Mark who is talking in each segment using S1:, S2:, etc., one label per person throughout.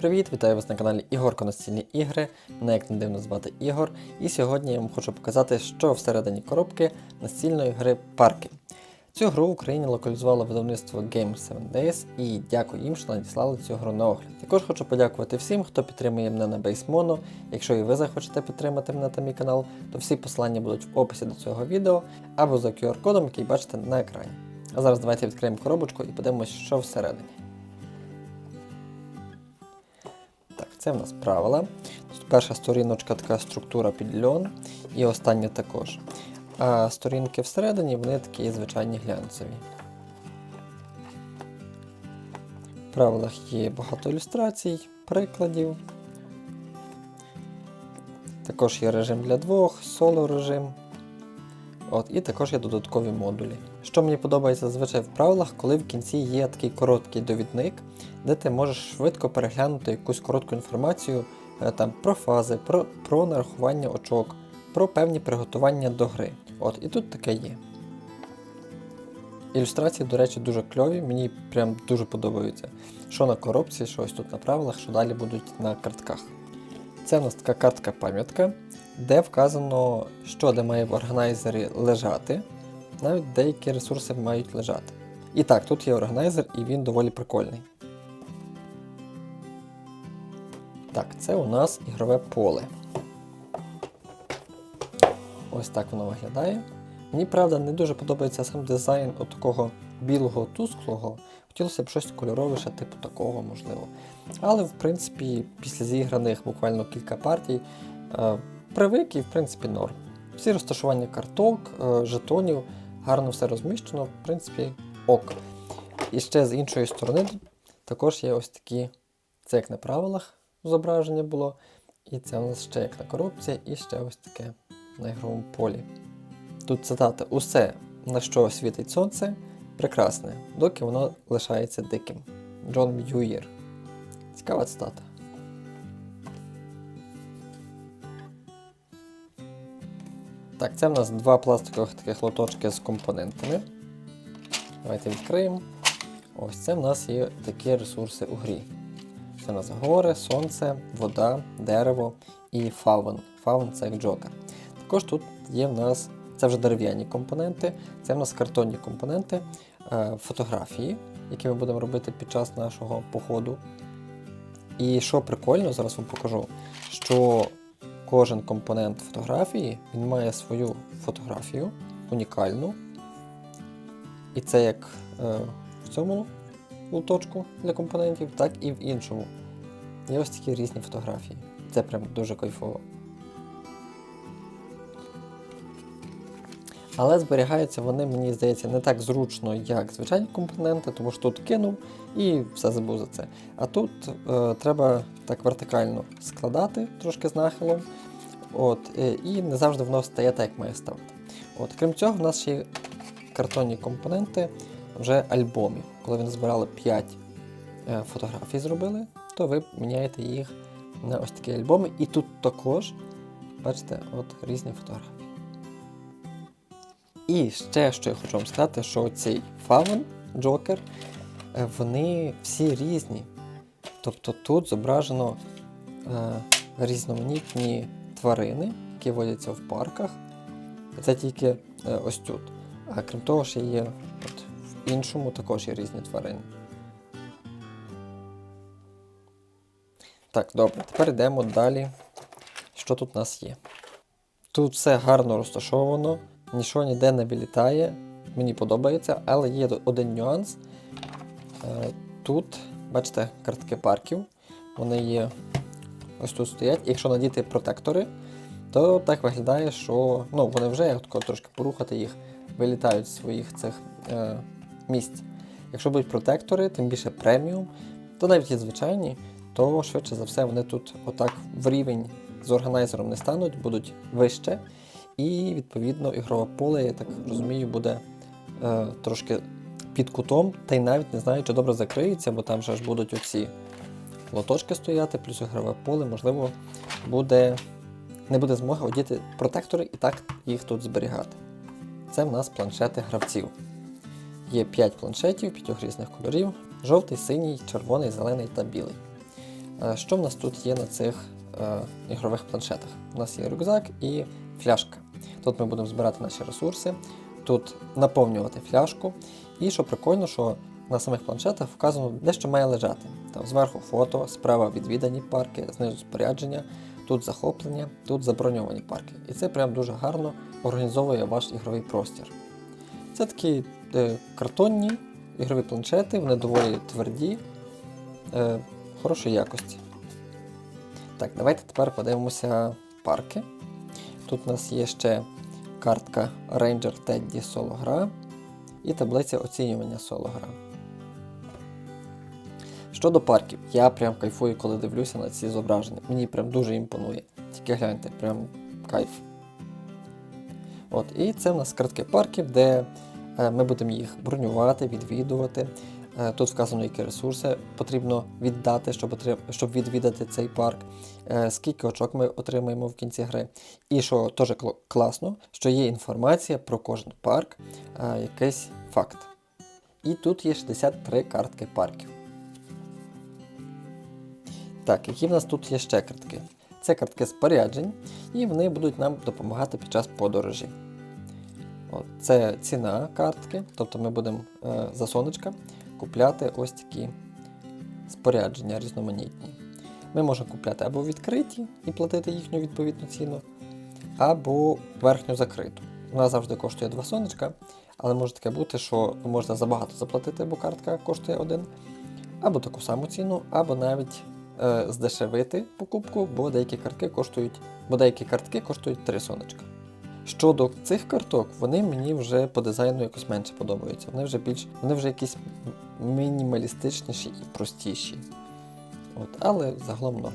S1: привіт! Вітаю вас на каналі Ігорко Настільні ігри. Мене як не дивно звати Ігор. І сьогодні я вам хочу показати, що всередині коробки настільної гри парки. Цю гру в Україні локалізувало видавництво Game 7 Days і дякую їм, що надіслали цю гру на огляд. Також хочу подякувати всім, хто підтримує мене на BaseMono. Якщо і ви захочете підтримати мене та мій канал, то всі посилання будуть в описі до цього відео або за QR-кодом, який бачите на екрані. А зараз давайте відкриємо коробочку і подивимось, що всередині. Це в нас правила. Тут перша сторіночка така структура під льон, і остання також. А сторінки всередині вони такі звичайні глянцеві. В правилах є багато ілюстрацій, прикладів. Також є режим для двох, соло режим. От, і також є додаткові модулі. Що мені подобається зазвичай в правилах, коли в кінці є такий короткий довідник, де ти можеш швидко переглянути якусь коротку інформацію е, там, про фази, про, про нарахування очок, про певні приготування до гри. От, і тут таке є. Ілюстрації, до речі, дуже кльові, мені прям дуже подобаються. Що на коробці, що ось тут на правилах, що далі будуть на картках. Це в нас така картка-пам'ятка, де вказано, що де має в органайзері лежати. Навіть деякі ресурси мають лежати. І так, тут є органайзер, і він доволі прикольний. Так, це у нас ігрове поле. Ось так воно виглядає. Мені, правда, не дуже подобається сам дизайн от такого білого тусклого. Хотілося б щось кольоровіше, типу такого, можливо. Але, в принципі, після зіграних буквально кілька партій е, привик і, в принципі, норм. Всі розташування карток, е, жетонів, гарно все розміщено, в принципі, ок. І ще з іншої сторони також є ось такі, це як на правилах зображення було. І це у нас ще як на коробці, і ще ось таке на ігровому полі. Тут цитата: усе, на що світить сонце, прекрасне, доки воно лишається диким. Джон М'юїр. Цікава цитата. Так, це в нас два пластикових таких лоточки з компонентами. Давайте відкриємо. Ось це в нас є такі ресурси у грі. Це в нас гори, сонце, вода, дерево і фаун. Фаун це як джокер. Також тут є в нас, це вже дерев'яні компоненти, це в нас картонні компоненти, е, фотографії, які ми будемо робити під час нашого походу. І що прикольно, зараз вам покажу, що кожен компонент фотографії він має свою фотографію, унікальну. І це як е, в цьому луточку для компонентів, так і в іншому. Є ось такі різні фотографії. Це прям дуже кайфово. Але зберігаються вони, мені здається, не так зручно, як звичайні компоненти, тому що тут кинув і все забув за це. А тут е, треба так вертикально складати трошки з нахилом. От, е, І не завжди воно стає так, як має ставати. От, Крім цього, в нас ще є картонні компоненти вже альбомів. Коли ви назбирали 5 е, фотографій, зробили, то ви міняєте їх на ось такі альбоми. І тут також, бачите, от різні фотографії. І ще, що я хочу вам сказати, що цей фаун, Джокер, вони всі різні. Тобто тут зображено е, різноманітні тварини, які водяться в парках. Це тільки е, ось тут. А крім того, ще є от, в іншому також є різні тварини. Так, добре, тепер йдемо далі. Що тут у нас є? Тут все гарно розташовано, нічого ніде не вилітає. Мені подобається, але є один нюанс. Е, Тут, бачите, картки парків. Вони є ось тут стоять. Якщо надіти протектори, то так виглядає, що ну, вони вже як трошки порухати їх, вилітають з своїх цих е, місць. Якщо будуть протектори, тим більше преміум, то навіть є звичайні, то швидше за все вони тут отак в рівень з органайзером не стануть, будуть вище. І, відповідно, ігрове поле, я так розумію, буде е, трошки під кутом, та й навіть не знаю, чи добре закриється, бо там же ж будуть оці лоточки стояти, плюс ігрове поле, можливо, буде, не буде змоги одіти протектори і так їх тут зберігати. Це в нас планшети гравців. Є 5 планшетів, 5 різних кольорів: жовтий, синій, червоний, зелений та білий. Е, Що в нас тут є на цих е, ігрових планшетах? У нас є рюкзак і фляжка. Тут ми будемо збирати наші ресурси, тут наповнювати фляжку. І що прикольно, що на самих планшетах вказано, де що має лежати. Там зверху фото, справа відвідані парки, знизу спорядження, тут захоплення, тут заброньовані парки. І це прям дуже гарно організовує ваш ігровий простір. Це такі е, картонні ігрові планшети, вони доволі тверді, е, хорошої якості. Так, давайте тепер подивимося парки. Тут у нас є ще картка Ranger Teddy Solo гра і таблиця оцінювання соло гра. Щодо парків, я прям кайфую, коли дивлюся на ці зображення. Мені прям дуже імпонує. Тільки гляньте, прям кайф. От, і це в нас картки парків, де е, ми будемо їх бронювати, відвідувати. Е, Тут вказано, які ресурси потрібно віддати, щоб, відвідати цей парк, е, скільки очок ми отримаємо в кінці гри. І що теж класно, що є інформація про кожен парк, е, якийсь факт. І тут є 63 картки парків. Так, які в нас тут є ще картки? Це картки споряджень, і вони будуть нам допомагати під час подорожі. От, це ціна картки, тобто ми будемо е, за сонечка купляти ось такі спорядження різноманітні. Ми можемо купляти або відкриті і платити їхню відповідну ціну, або верхню закриту. Вона завжди коштує 2 сонечка, але може таке бути, що можна забагато заплатити, бо картка коштує один, або таку саму ціну, або навіть е, здешевити покупку, бо деякі картки коштують, бо деякі картки коштують 3 сонечка. Щодо цих карток, вони мені вже по дизайну якось менше подобаються. Вони вже більш вони вже якісь мінімалістичніші і простіші. От, але загалом норм.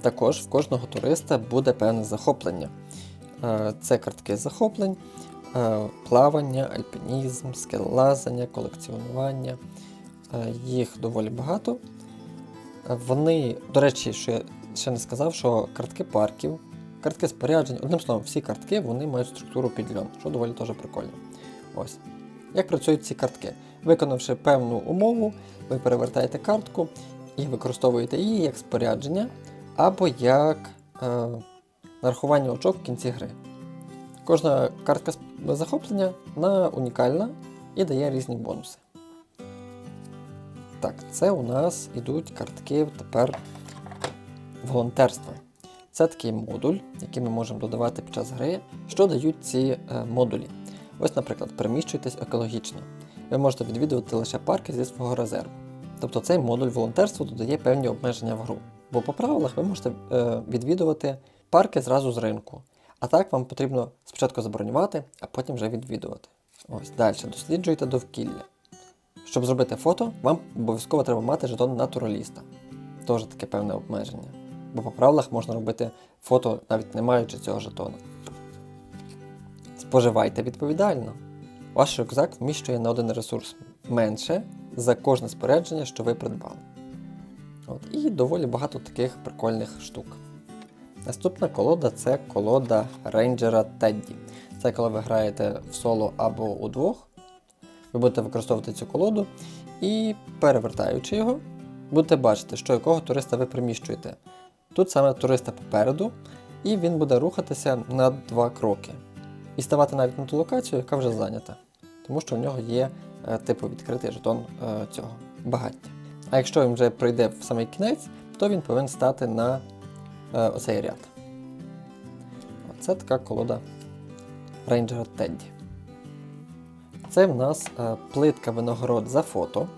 S1: Також в кожного туриста буде певне захоплення. Е, Це картки захоплень, е, плавання, альпінізм, скелелазання, колекціонування. Е, Їх доволі багато. Вони, до речі, що я ще не сказав, що картки парків, картки споряджень, одним словом, всі картки вони мають структуру під льон, що доволі теж прикольно. Ось. Як працюють ці картки? Виконавши певну умову, ви перевертаєте картку і використовуєте її як спорядження або як е, нарахування очок в кінці гри. Кожна картка захоплення вона унікальна і дає різні бонуси. Так, це у нас ідуть картки тепер волонтерства. Це такий модуль, який ми можемо додавати під час гри, що дають ці е, модулі. Ось, наприклад, переміщуйтесь екологічно. Ви можете відвідувати лише парки зі свого резерву. Тобто цей модуль волонтерства додає певні обмеження в гру. Бо по правилах ви можете е, відвідувати парки зразу з ринку. А так вам потрібно спочатку забронювати, а потім вже відвідувати. Ось далі досліджуйте довкілля. Щоб зробити фото, вам обов'язково треба мати жетон натураліста. Теж таке певне обмеження. Бо по правилах можна робити фото, навіть не маючи цього жетона. Споживайте відповідально. Ваш рюкзак вміщує на один ресурс менше за кожне спорядження, що ви придбали. От, і доволі багато таких прикольних штук. Наступна колода це колода рейнджера Тедді. Це коли ви граєте в соло або удвох. Ви будете використовувати цю колоду і, перевертаючи його, будете бачити, що якого туриста ви приміщуєте. Тут саме туриста попереду, і він буде рухатися на два кроки. І ставати навіть на ту локацію, яка вже зайнята. Тому що в нього є е, типу відкритий жетон е, цього багаття. А якщо він вже прийде в самий кінець, то він повинен стати на е, оцей ряд. Оце така колода рейнджера Тедді. Це в нас плитка винагород за фото.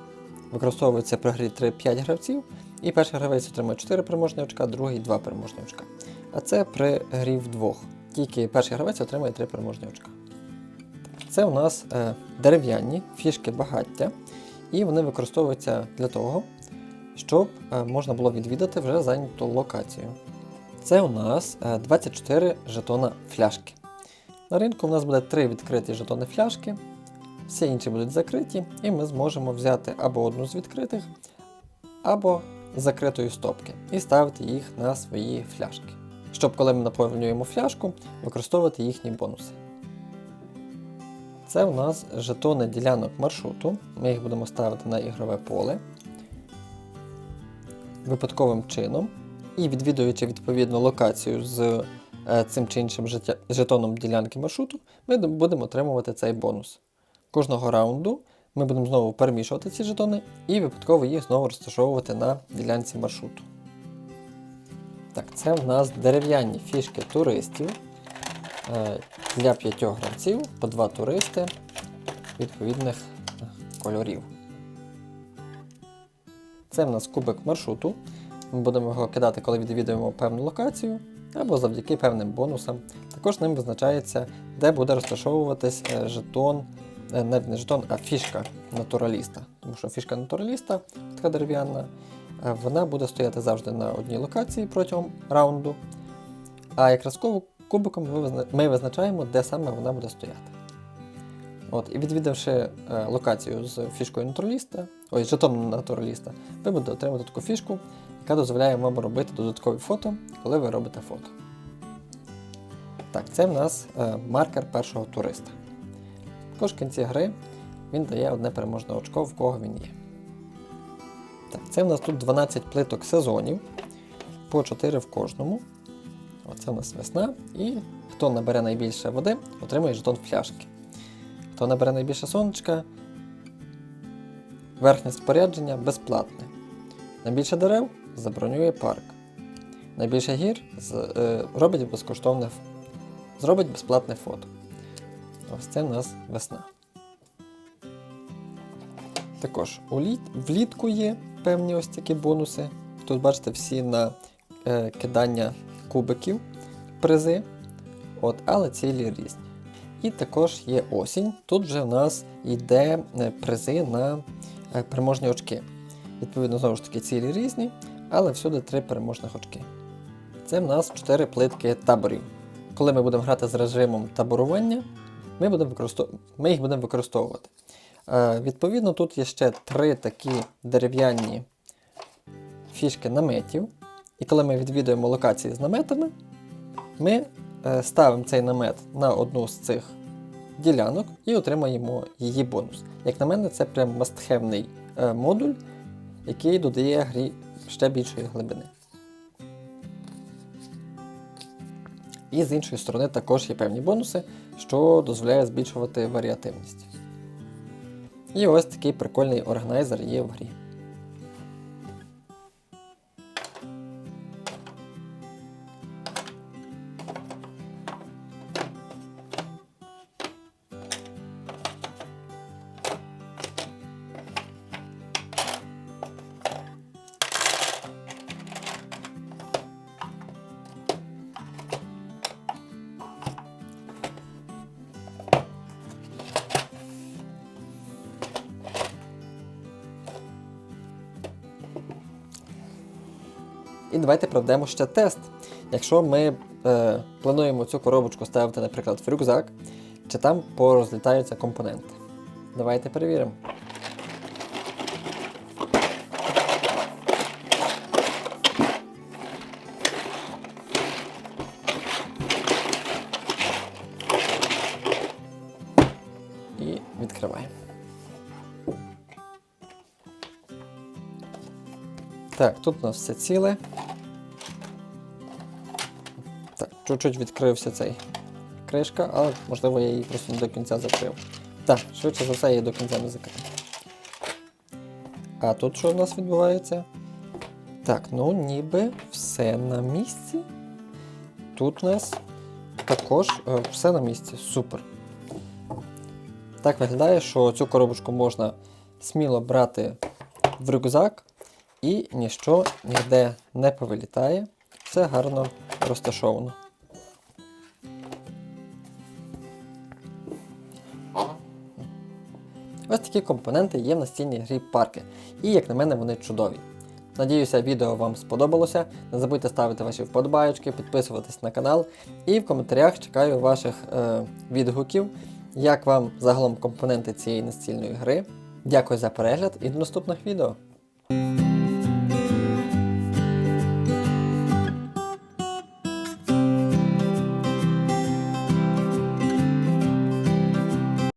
S1: Використовується при грі 3-5 гравців, і перший гравець отримує 4 переможні очка, другий 2 переможні очка. А це при грі вдвох. Тільки перший гравець отримує 3 переможні очка. Це у нас е, дерев'яні фішки багаття, і вони використовуються для того, щоб е, можна було відвідати вже зайняту локацію. Це у нас е, 24 жетона фляшки. На ринку у нас буде 3 відкриті жетони фляшки, всі інші будуть закриті, і ми зможемо взяти або одну з відкритих, або закритої стопки і ставити їх на свої фляшки. Щоб коли ми наповнюємо фляжку, використовувати їхні бонуси. Це у нас жетони ділянок маршруту. Ми їх будемо ставити на ігрове поле. випадковим чином і відвідуючи відповідну локацію з е, цим чи іншим жетоном ділянки маршруту, ми будемо отримувати цей бонус. Кожного раунду ми будемо знову перемішувати ці жетони і випадково їх знову розташовувати на ділянці маршруту. Так, це в нас дерев'яні фішки туристів е, для п'ятьох гравців по два туристи відповідних е, кольорів. Це в нас кубик маршруту. Ми будемо його кидати, коли відвідуємо певну локацію, або завдяки певним бонусам. Також ним визначається, де буде розташовуватись е, жетон, не жетон, а фішка натураліста. Тому що фішка натураліста, така дерев'яна, е, вона буде стояти завжди на одній локації протягом раунду. А якраз ку- кубиком ми визначаємо, де саме вона буде стояти. От, і відвідавши е, локацію з фішкою натураліста, ой, жетоном натураліста, ви будете отримати таку фішку, яка дозволяє вам робити додаткові фото, коли ви робите фото. Так, це в нас е, маркер першого туриста. Також в кінці гри він дає одне переможне очко, в кого він є. Так, це в нас тут 12 плиток сезонів, по 4 в кожному. Оце в нас весна. І хто набере найбільше води, отримує жетон фляшки. Хто набере найбільше сонечка, верхнє спорядження безплатне. Найбільше дерев забронює парк. Найбільше гір з, е, робить безкоштовне зробить безплатне фото. Ось це в нас весна. Також у літ, влітку є певні ось такі бонуси. Тут бачите всі на е, кидання кубиків призи, от, але цілі різні. І також є осінь. Тут вже в нас йде е, призи на е, переможні очки. Відповідно, знову ж таки, цілі різні, але всюди три переможних очки. Це в нас 4 плитки таборів. Коли ми будемо грати з режимом таборування, ми, будемо використов... ми їх будемо використовувати. Е, відповідно, тут є ще три такі дерев'яні фішки наметів. І коли ми відвідуємо локації з наметами, ми е, ставимо цей намет на одну з цих ділянок і отримаємо її бонус. Як на мене, це прям мастхевний е, модуль, який додає грі ще більшої глибини. І з іншої сторони також є певні бонуси, що дозволяє збільшувати варіативність. І ось такий прикольний органайзер є в грі. І давайте проведемо ще тест. Якщо ми е, плануємо цю коробочку ставити, наприклад, в рюкзак, чи там порозлітаються компоненти. Давайте перевіримо. І відкриваємо. Так, тут у нас все ціле. Чуть-чуть відкрився цей кришка, але можливо я її просто не до кінця закрив. Так, швидше за все, я її до кінця не закрив. А тут що у нас відбувається? Так, ну ніби все на місці. Тут у нас також е, все на місці. Супер. Так виглядає, що цю коробочку можна сміло брати в рюкзак і ніщо ніде не повилітає. Все гарно розташовано. Такі компоненти є в настільній грі парки. І, як на мене, вони чудові. Надіюся, відео вам сподобалося. Не забудьте ставити ваші вподобайочки, підписуватись на канал. І в коментарях чекаю ваших е, відгуків, як вам загалом компоненти цієї настільної гри. Дякую за перегляд і до наступних відео.